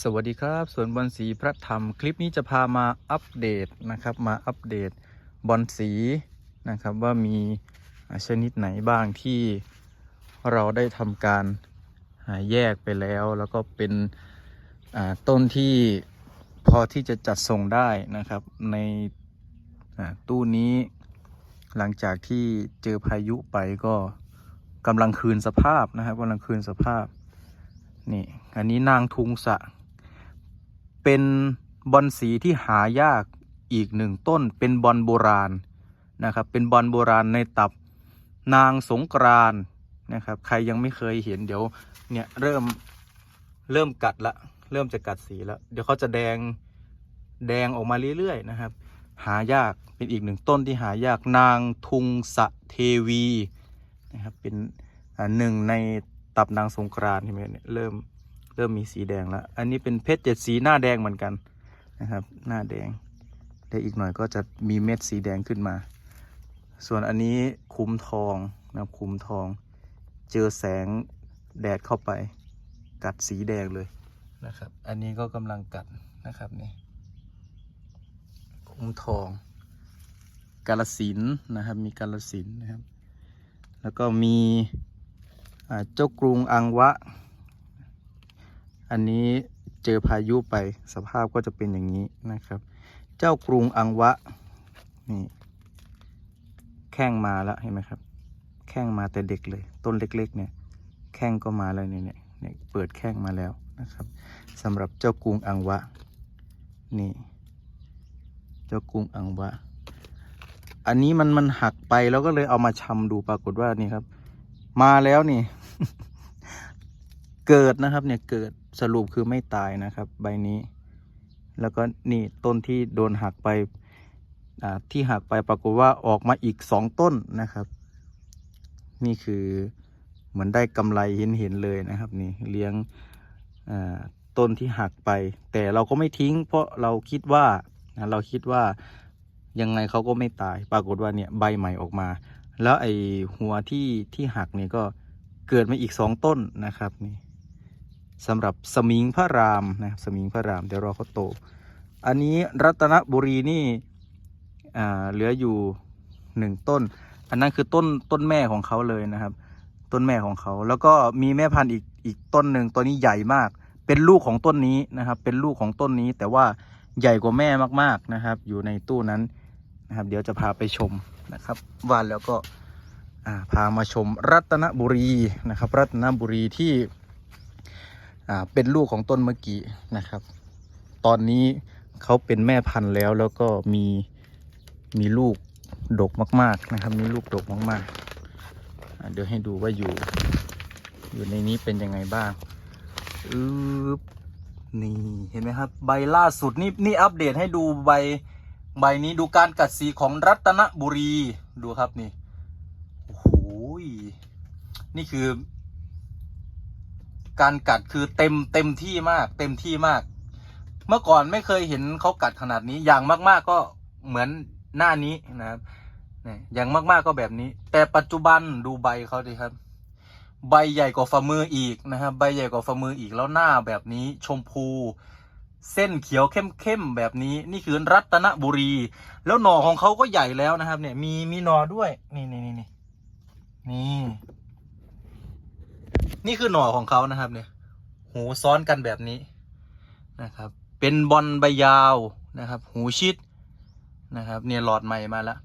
สวัสดีครับสวนบอลสีพระธรรม คลิปนี้จะพามาอัปเดตนะครับ มาอัปเดตบอลสีนะครับว่ามีชนิดไหนบ้างที่เราได้ทำการแยกไปแล้ว แล้วก็เป็นต้นที่พอที่จะจัดส่งได้นะครับ ในตู้นี้หลังจากที่เจอพายุไปก็กำลังคืนสภาพนะครับกำลังคืนสภาพ นี่ อันนี้นางทุงสะ เป็นบอลสีที่หายากอีกหนึ่งต้น เป็นบอลโบราณนะครับ เป็นบอลโบราณในตับนางสงกรานนะครับ ใครยังไม่เคยเห็นเดี๋ยวเนี่ยเริ่มเริ่มกัดละ เริ่มจะกัดสีแล้ว เดี๋ยวเขาจะแดงแดงออกมาเรื่อยๆนะครับ หายากเป็นอีกหนึ่งต้นที่หายากนางทุงสะเทวีนะครับ เป็นหนึ่งใน ตับนางสงกรานเห็นไหมเนี่ยเริ่มเริ่มมีสีแดงแล้ว อันนี้เป็นเพชรเจ็ดสีหน้าแดงเหมือนกันนะครับ หน้าแดงเดี๋ยวอีกหน่อยก็จะมีเม็ดสีแดงขึ้นมา ส่วนอันนี้คุ้มทองนะครับคุ้มทอง เจอแสงแดดเข้าไป กัดสีแดงเลยนะครับ อันนี้ก็กำลังกัดนะครับนี่คุ้มทอง กาลสินนะครับ มีกาลสินนะครับ แล้วก็มี เจ้ากรุงอังวะ อันนี้เจอพายุไปสภาพก็จะเป็นอย่างนี้นะครับ เจ้ากรุงอังวะนี่แข้งมาแล้วเห็นไหมครับ แข้งมาแต่เด็กเลย ต้นเล็กๆเนี่ยแข้งก็มาแล้วเนี่ยเนี่ยเปิดแข้งมาแล้วนะครับสำหรับเจ้ากรุงอังวะนี่ เจ้ากรุงอังวะ อันนี้มันมันหักไปแล้วก็เลยเอามาชำดูปรากฏว่านี่ครับ มาแล้วนี่ เกิดนะครับเนี่ยเกิดสรุปคือไม่ตายนะครับ ใบนี้ แล้วก็นี่ต้นที่โดนหักไปที่หักไปปรากฏว่าออกมาอีกสองต้นนะครับ นี่คือเหมือนได้กำไรเห็นเห็นเลยนะครับ นี่เลี้ยงต้นที่หักไป แต่เราก็ไม่ทิ้ง เพราะเราคิดว่าเราคิดว่ายังไงเขาก็ไม่ตาย ปรากฏว่าเนี่ยใบใหม่ออกมา แล้วไอหัวที่ที่หักเนี่ยก็เกิดมาอีกสองต้นนะครับนี่สำหรับสมิงพระรามนะครับสมิงพระรามเดี๋ยวรอเขาโต อันนี้รัตนบุรีนี่อ่าเหลืออยู่หนึ่งต้น อันนั้นคือต้นต้นแม่ของเขาเลยนะครับ ต้นแม่ของเขา แล้วก็มีแม่พันธุ์อีกอีกต้นหนึ่งตัวนี้ใหญ่มาก เป็นลูกของต้นนี้นะครับ เป็นลูกของต้นนี้แต่ว่าใหญ่กว่าแม่มากๆนะครับ อยู่ในตู้นั้นนะครับ เดี๋ยวจะพาไปชม นะครับว่าแล้วก็พามาชมรัตนบุรีนะครับ รัตนบุรีที่เป็นลูกของต้นเมื่อกี้นะครับ ตอนนี้เขาเป็นแม่พันธุ์แล้วแล้วก็มีมีลูกดกมาก ๆนะครับ มีลูกดกมากๆเดี๋ยวให้ดูว่าอยู่ อยู่ในนี้เป็นยังไงบ้างอึบนี่เห็นไหมครับ ใบล่าสุดนี่นี่อัปเดตให้ดูใบ ใบนี้ดูการกัดสีของรัตนบุรีดูครับนี่โอ้โหนี่คือ การกัดคือเต็มเต็มที่มาก เต็มที่มาก เมื่อก่อนไม่เคยเห็นเขากัดขนาดนี้อย่างมาก ๆก็เหมือนหน้านี้นะครับอย่างมากๆก็แบบนี้ แต่ปัจจุบันดูใบเขาดิครับ ใบใหญ่กว่าฝ่ามืออีกนะครับใบใหญ่กว่าฝ่ามืออีกแล้วหน้าแบบนี้ชมพู เส้นเขียวเข้มๆแบบนี้ นี่คือรัตนบุรี แล้วหน่อของเขาก็ใหญ่แล้วนะครับ เนี่ย มีมีหน่อด้วย นี่นี่นี่นี่นี่นี่คือหน่อของเขานะครับ เนี่ย หูซ้อนกันแบบนี้นะครับ เป็นบอลใบยาวนะครับ หูชิดนะครับ เนี่ยหลอดใหม่มาแล้ว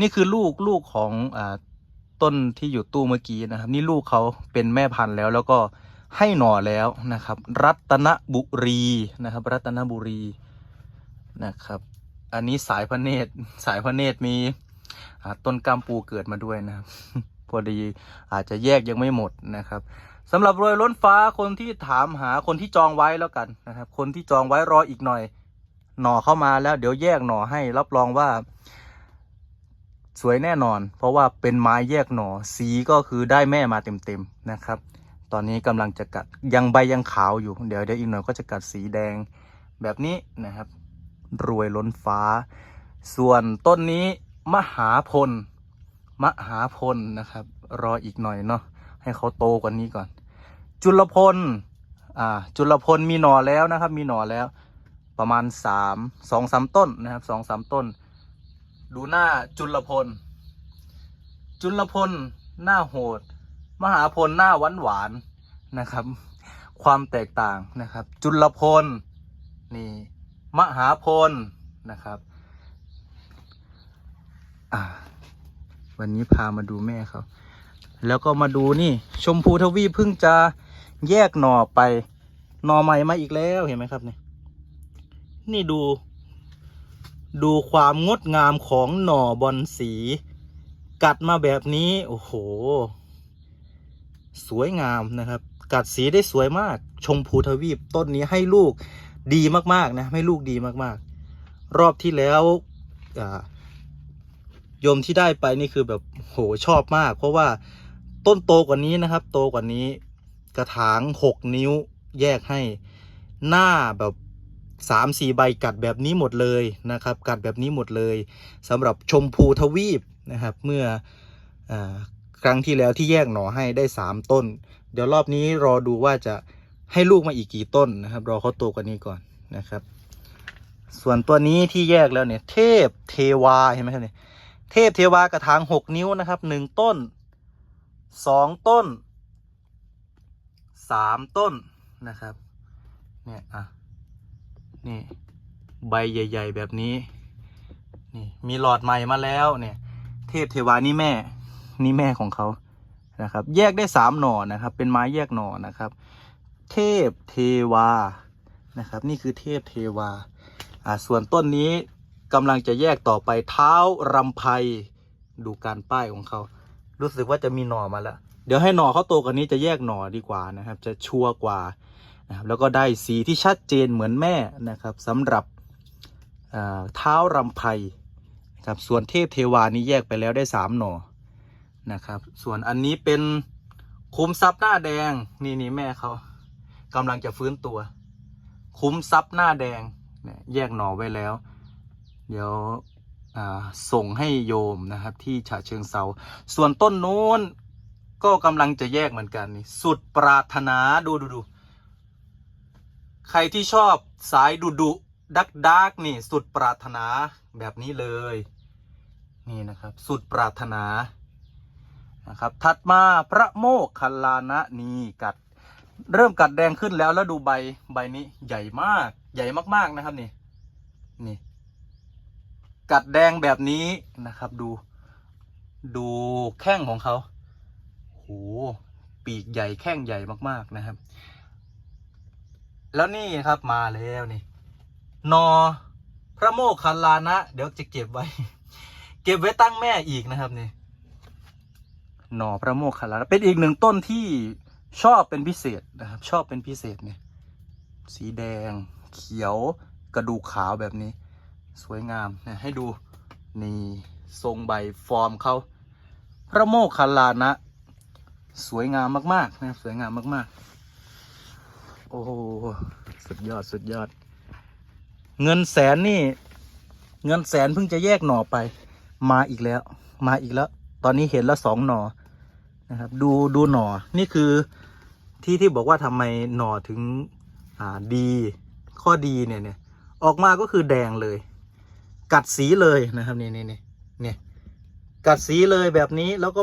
นี่คือลูกลูกของอต้นที่อยู่ตู้เมื่อกี้นะครับ นี่ลูกเขาเป็นแม่พันธุ์แล้วแล้วก็ ให้หน่อแล้วนะครับ รัตนบุรีนะครับ รัตนบุรีนะครับ อันนี้สายพระเนตรสายพระเนตรมีต้นกามปูเกิดมาด้วยนะครับ พอดีอาจจะแยกยังไม่หมดนะครับสำหรับรวยล้นฟ้าคนที่ถามหาคนที่จองไว้แล้วกันนะครับ คนที่จองไว้รออีกหน่อย หน่อเข้ามาแล้วเดี๋ยวแยกหน่อให้รับรองว่า สวยแน่นอน เพราะว่าเป็นไม้แยกหน่อสีก็คือได้แม่มาเต็มๆนะครับ ตอนนี้กำลังจะกัดยังใบยังขาวอยู่ เดี๋ยวเดี๋ยวอีกหน่อยก็จะกัดสีแดงแบบนี้นะครับ รวยล้นฟ้า ส่วนต้นนี้มหาพล มหาพลนะครับ รออีกหน่อยเนาะให้เขาโตกว่านี้ก่อน จุลพลอ่าจุลพลมีหน่อแล้วนะครับ มีหน่อแล้ว ประมาณสามสองสามต้นนะครับสองสามต้น ดูหน้าจุลพล จุลพลหน้าโหด มหาพลหน้าหวานหวานนะครับ ความแตกต่างนะครับ จุลพลนี่มหาพลนะครับวันนี้พามาดูแม่เขาแล้วก็มาดูนี่ ชมพูทวีเพิ่งจะแยกหน่อไปหน่อใหม่มาอีกแล้วเห็นไหมครับเนี่ยนี่ดู ดูความงดงามของหน่อบอลสี กัดมาแบบนี้ โอ้โห สวยงามนะครับ กัดสีได้สวยมาก ชมพูทวีปต้นนี้ให้ลูกดีมากๆนะให้ลูกดีมากๆ รอบที่แล้วอ่าโยมที่ได้ไปนี่คือแบบโหชอบมาก เพราะว่าต้นโตกว่านี้นะครับ โตกว่านี้กระถางหกนิ้วแยกให้หน้าแบบสามสี่ใบกัดแบบนี้หมดเลยนะครับ กัดแบบนี้หมดเลยสำหรับชมพูทวีปนะครับ เมื่ออ ครั้งที่แล้วที่แยกหน่อให้ได้สามต้น เดี๋ยวรอบนี้รอดูว่าจะให้ลูกมาอีกกี่ต้นนะครับ รอเขาโตกว่านี้ก่อนนะครับ ส่วนตัวนี้ที่แยกแล้วเนี่ย เทพเทวาเห็นไหมครับเนี่ยเทพเทวากระถางหกนิ้วนะครับหนึ่งต้นสองต้นสามต้นนะครับ เนี่ยอะนี่ใบใหญ่ ๆ แบบนี้ นี่มีหลอดใหม่มาแล้วเนี่ย เทพเทวานี่แม่ นี่แม่ของเขานะครับ แยกได้สามหน่อนะครับ เป็นไม้แยกหน่อนะครับ เทพเทวานะครับ นี่คือเทพเทวาอ่าส่วนต้นนี้กำลังจะแยกต่อไปเท้ารำไพดูการป้ายของเขา รู้สึกว่าจะมีหน่อมาแล้ว เดี๋ยวให้หน่อเขาโตกว่านี้จะแยกหน่อดีกว่านะครับ จะชัวร์กว่านะครับแล้วก็ได้สีที่ชัดเจนเหมือนแม่นะครับสำหรับอ่าเท้ารำไพนะครับส่วนเทพเทวานี้แยกไปแล้วได้สามหน่อ นะครับ ส่วนอันนี้เป็นคุ้มทรัพย์หน้าแดงนี่นี่แม่เขากำลังจะฟื้นตัว คุ้มทรัพย์หน้าแดงแยกหน่อไว้แล้ว เดี๋ยวส่งให้โยมนะครับที่ฉะเชิงเซาส่วนต้นนู้นก็กำลังจะแยกเหมือนกันนี่สุดปรารถนาดูดูดูใครที่ชอบสายดุดุดักดักนี่สุดปรารถนาแบบนี้เลย นี่นะครับ สุดปรารถนา นะครับ ถัดมาพระโมคคัลลานะนีกัด เริ่มกัดแดงขึ้นแล้วแล้วดูใบใบนี้ใหญ่มาก ใหญ่มากๆนะครับนี่นี่ กัดแดงแบบนี้นะครับ ดู ดูแข้งของเขาโหปีกใหญ่แข้งใหญ่มากๆนะครับ แล้วนี่ครับมาแล้วนี่นอพระโมคคัลลานะ เดี๋ยวจะเก็บไว้ เก็บไว้ตั้งแม่อีกนะครับนี่ หน่อพระโมคคัลลานะเป็นอีกหนึ่งต้นที่ชอบเป็นพิเศษนะครับ ชอบเป็นพิเศษเนี่ยสีแดง เขียวกระดูกขาวแบบนี้ สวยงามนี่ยให้ดูนี่ทรงใบฟอร์มเขาพระโมคคัลลานะ สวยงามมากๆนะครับสวยงามมากๆ โอ้โหสุดยอดสุดยอด เงินแสนนี่ เงินแสนเพิ่งจะแยกหน่อไป มาอีกแล้ว มาอีกแล้ว ตอนนี้เห็นแล้วสองหนอนะครับ ดูดูหนอนี่คือที่ที่บอกว่าทำไมหนอถึงอ่าดี ข้อดีเนี่ยเนี่ยออกมาก็คือแดงเลย กัดสีเลยนะครับนี่นี่นี่เนี่ยกัดสีเลยแบบนี้แล้วก็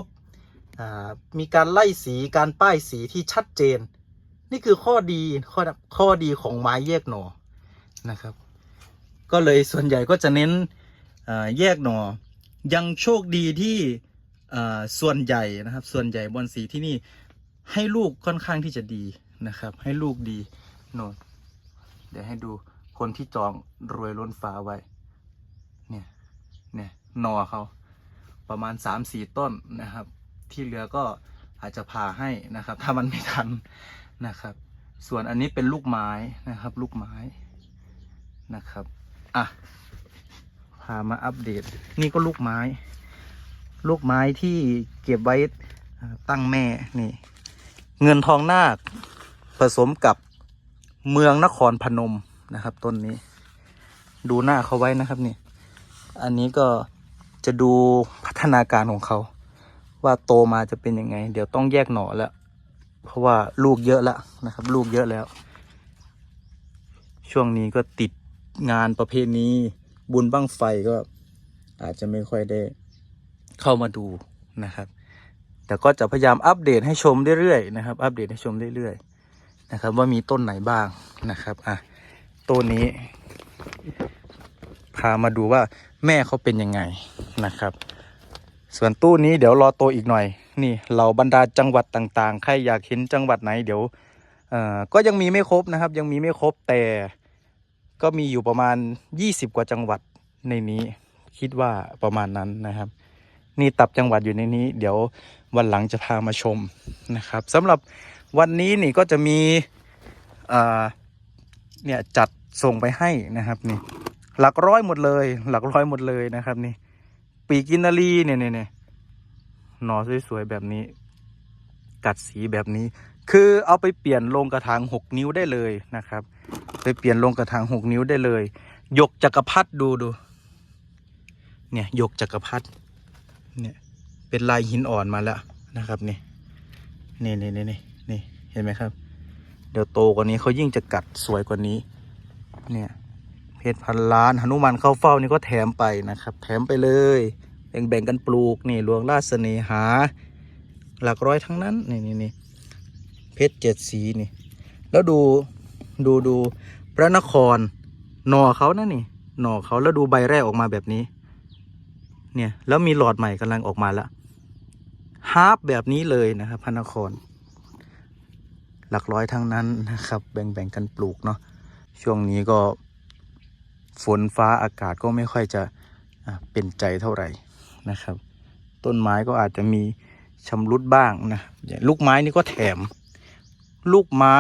มีการไล่สีการป้ายสีที่ชัดเจน นี่คือข้อดีข้อข้อดีของไม้แยกหนอนะครับ ก็เลยส่วนใหญ่ก็จะเน้นแยกหนอ ยังโชคดีที่ ส่วนใหญ่นะครับ ส่วนใหญ่บอลสีที่นี่ให้ลูกค่อนข้างที่จะดีนะครับ ให้ลูกดีโน่นเดี๋ยวให้ดูคนที่จองรวยล้นฟ้าไว้ เนี่ย เนี่ยนอเขาประมาณสามสี่ต้นนะครับ ที่เหลือก็อาจจะผ่าให้นะครับ ถ้ามันไม่ทันนะครับ ส่วนอันนี้เป็นลูกไม้นะครับ ลูกไม้นะครับ อะพามาอัปเดต นี่ก็ลูกไม้ ลูกไม้ที่เก็บไว้ตั้งแม่นี่ เงินทองนาคผสมกับเมืองนครพนมนะครับ ต้นนี้ ดูหน้าเขาไว้นะครับนี่ อันนี้ก็จะดูพัฒนาการของเขา ว่าโตมาจะเป็นยังไง เดี๋ยวต้องแยกหน่อแล้ว เพราะว่าลูกเยอะแล้วนะครับ ลูกเยอะแล้ว ช่วงนี้ก็ติดงานประเพณีบุญบั้งไฟก็อาจจะไม่ค่อยได้ เข้ามาดูนะครับ แต่ก็จะพยายามอัปเดตให้ชมเรื่อยๆนะครับ อัปเดตให้ชมเรื่อยๆนะครับ ว่ามีต้นไหนบ้างนะครับอะต้นนี้ พามาดูว่าแม่เขาเป็นยังไงนะครับ ส่วนตู้นี้เดี๋ยวรอโตอีกหน่อย นี่เราบรรดาจังหวัดต่างๆ ใครอยากเห็นจังหวัดไหนเดี๋ยวก็ยังมีไม่ครบนะครับ ยังมีไม่ครบแต่ก็มีอยู่ประมาณ 20 กว่าจังหวัดในนี้ คิดว่าประมาณนั้นนะครับ นี่ตับจังหวัดอยู่ในนี้ เดี๋ยววันหลังจะพามาชมนะครับสำหรับวันนี้นี่ก็จะมีเนี่ยจัดส่งไปให้นะครับนี่หลักร้อยหมดเลย หลักร้อยหมดเลยนะครับนี่ ปีกินนารีเนี่ยเนี่ยเนี่ยหนอสวยๆแบบนี้ กัดสีแบบนี้ คือเอาไปเปลี่ยนลงกระถางหกนิ้วได้เลยนะครับ ไปเปลี่ยนลงกระถางหกนิ้วได้เลย ยกจักรพรรดิดูดู เนี่ยยกจักรพรรดิ เนี่ยเป็นลายหินอ่อนมาแล้วนะครับนี่นี่นี่นี่นี่นี่เห็นไหมครับ เดี๋ยวโตกว่านี้เขายิ่งจะกัดสวยกว่านี้ เนี่ยเพชรพันล้านหนุมานเข้าเฝ้านี่ก็แถมไปนะครับ แถมไปเลยแบ่งแบ่งกันปลูกนี่หลวงราชเสน่หา หลักร้อยทั้งนั้นนี่นี่นี่เพชรเจ็ดสีนี่ แล้วดูดูดูพระนครหน่อเขานะนี่ หน่อเขาแล้วดูใบแรกออกมาแบบนี้ เนี่ยแล้วมีหลอดใหม่กำลังออกมาแล้วฮาร์ปแบบนี้เลยนะครับพระนคร หลักร้อยทั้งนั้นนะครับ แบ่งแบ่งกันปลูกเนาะช่วงนี้ก็ฝนฟ้าอากาศก็ไม่ค่อยจะเป็นใจเท่าไหร่นะครับ ต้นไม้ก็อาจจะมีชำรุดบ้างนะอย่างลูกไม้นี่ก็แถม ลูกไม้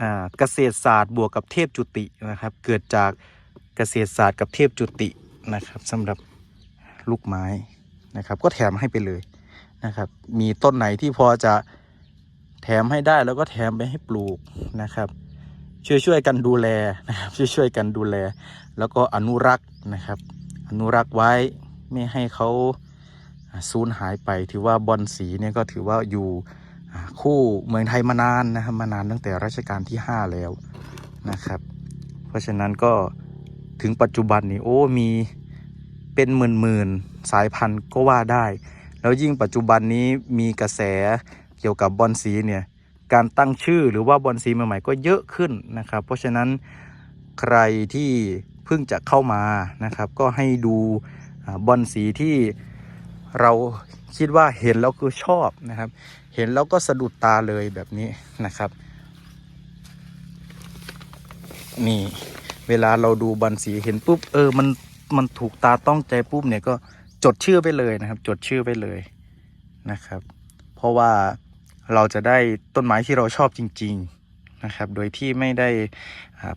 อ่าเกษตรศาสตร์บวกกับเทพจุตินะครับ เกิดจากเกษตรศาสตร์กับเทพจุตินะครับสำหรับ ลูกไม้นะครับ ก็แถมให้ไปเลยนะครับ มีต้นไหนที่พอจะแถมให้ได้แล้วก็แถมไปให้ปลูกนะครับ ช่วยช่วยๆกันดูแลนะครับ ช่วยช่วยๆกันดูแล แล้วก็อนุรักษ์นะครับ อนุรักษ์ไว้ไม่ให้เขาสูญหายไป ถือว่าบอลสีเนี่ยก็ถือว่าอยู่คู่เมืองไทยมานานนะครับมานานตั้งแต่รัชกาลที่ 5 แล้วนะครับ เพราะฉะนั้นก็ถึงปัจจุบันนี้โอ้มี เป็นหมื่นๆสายพันธุ์ก็ว่าได้ แล้วยิ่งปัจจุบันนี้มีกระแสเกี่ยวกับบอลสีเนี่ยการตั้งชื่อหรือว่าบอลสีใหม่ๆก็เยอะขึ้นนะครับ เพราะฉะนั้นใครที่เพิ่งจะเข้ามานะครับ ก็ให้ดูบอลสีที่เราคิดว่าเห็นแล้วคือชอบนะครับ เห็นแล้วก็สะดุดตาเลยแบบนี้นะครับ นี่เวลาเราดูบอลสีเห็นปุ๊บเออมัน มันถูกตาต้องใจปุ๊บเนี่ยก็จดชื่อไปเลยนะครับ จดชื่อไปเลยนะครับ เพราะว่าเราจะได้ต้นไม้ที่เราชอบจริง ๆนะครับ โดยที่ไม่ได้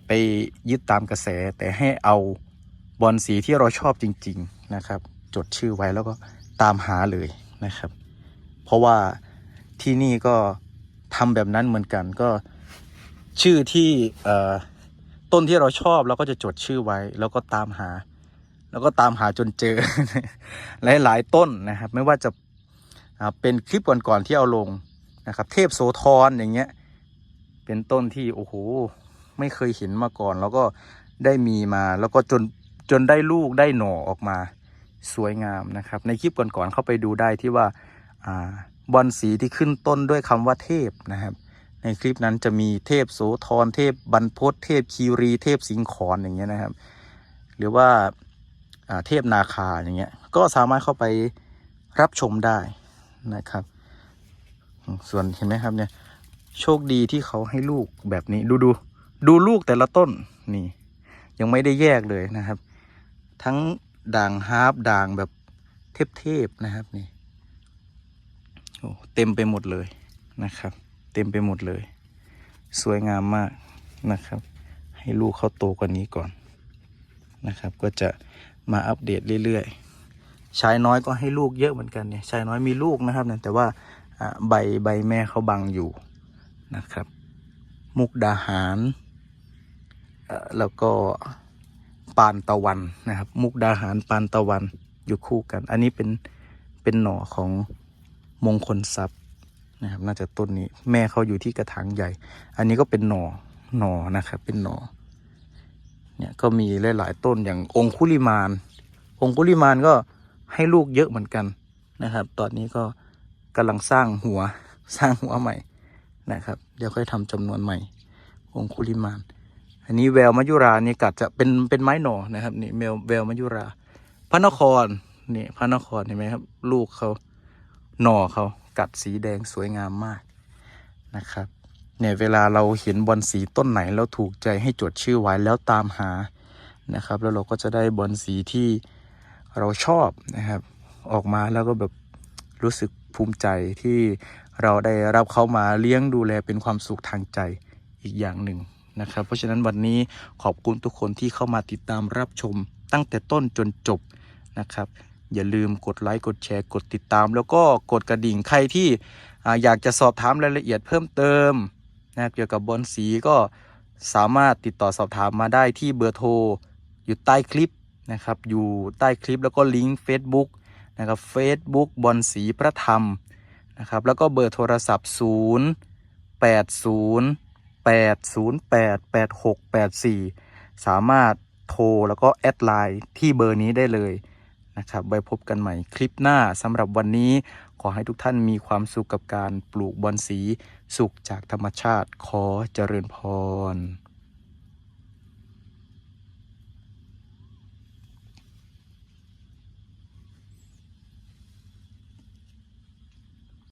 ไปยึดตามกระแสแต่ให้เอาบอลสีที่เราชอบจริง ๆนะครับ จดชื่อไว้แล้วก็ตามหาเลยนะครับ เพราะว่าที่นี่ก็ทำแบบนั้นเหมือนกันก็ชื่อที่ต้นที่เราชอบเราก็จะจดชื่อไว้แล้วก็ตามหา แล้วก็ตามหาจนเจอ หลาย ๆ ต้นนะครับ ไม่ว่าจะเป็นคลิปก่อน ๆ ที่เอาลงนะครับ เทพโสธรอย่างเงี้ย เป็นต้นที่โอ้โหไม่เคยเห็นมาก่อน แล้วก็ได้มีมาแล้วก็จนจนได้ลูกได้หน่อออกมาสวยงามนะครับ ในคลิปก่อนๆเข้าไปดูได้ที่ว่าอ่าบอลสีที่ขึ้นต้นด้วยคำว่าเทพนะครับ ในคลิปนั้นจะมีเทพโสธรเทพบรรพตเทพคีรีเทพสิงขรอย่างเงี้ยนะครับ หรือว่า เทพนาคาอย่างเงี้ยก็สามารถเข้าไปรับชมได้นะครับ ส่วนเห็นไหมครับเนี่ยโชคดีที่เขาให้ลูกแบบนี้ดูดูดูลูกแต่ละต้นนี่ ยังไม่ได้แยกเลยนะครับ ทั้งด่างฮาร์ปด่างแบบเทพๆนะครับนี่โอ้เต็มไปหมดเลยนะครับ เต็มไปหมดเลย สวยงามมากนะครับ ให้ลูกเขาโตกว่านี้ก่อนนะครับ ก็จะ มาอัปเดตเรื่อยๆ ชายน้อยก็ให้ลูกเยอะเหมือนกันเนี่ย ชายน้อยมีลูกนะครับเนี่ยแต่ว่าใบใบแม่เขาบังอยู่นะครับ มุกดาหารเอ่อแล้วก็ปานตะวันนะครับ มุกดาหารปานตะวันอยู่คู่กัน อันนี้เป็นเป็นหน่อของมงคลทรัพย์นะครับ น่าจะต้นนี้ แม่เขาอยู่ที่กระถางใหญ่ อันนี้ก็เป็นหน่อหน่อนะครับ เป็นหน่อ เนี่ยก็มีหลาย ๆ ต้นอย่างองคุลิมาน องคุลิมานก็ให้ลูกเยอะเหมือนกันนะครับ ตอนนี้ก็กำลังสร้างหัวสร้างหัวใหม่นะครับ เดี๋ยวค่อยทำจำนวนใหม่ องคุลิมาน อันนี้แววมายุรานี่กัดจะเป็นเป็นไม้หน่อนะครับนี่แววแววมายุรา พระนครนี่พระนครเห็นไหมครับ ลูกเขาหน่อเขากัดสีแดงสวยงามมากนะครับ เนี่ยเวลาเราเห็นบอลสีต้นไหนแล้วถูกใจให้จดชื่อไว้แล้วตามหานะครับ แล้วเราก็จะได้บอลสีที่เราชอบนะครับ ออกมาแล้วก็แบบรู้สึกภูมิใจที่เราได้รับเขามาเลี้ยงดูแลเป็นความสุขทางใจอีกอย่างหนึ่งนะครับ เพราะฉะนั้นวันนี้ขอบคุณทุกคนที่เข้ามาติดตามรับชมตั้งแต่ต้นจนจบนะครับ อย่าลืมกดไลค์กดแชร์กดติดตาม แล้วก็กดกระดิ่งใครที่อยากจะสอบถามรายละเอียดเพิ่มเติม นะเกี่ยวกับบอลสีก็สามารถติดต่อสอบถามมาได้ที่เบอร์โทรอยู่ใต้คลิปนะครับอยู่ใต้คลิปแล้วก็ลิงก์ Facebook นะครับ Facebook บอลสีพระธรรมนะครับแล้วก็เบอร์โทรศัพท์ 0 80 808 8684 สามารถโทรแล้วก็แอดไลน์ที่เบอร์นี้ได้เลยนะครับไว้พบกันใหม่คลิปหน้าสำหรับวันนี้ขอให้ทุกท่านมีความสุขกับการปลูกบอนสี สุขจากธรรมชาติขอเจริญพร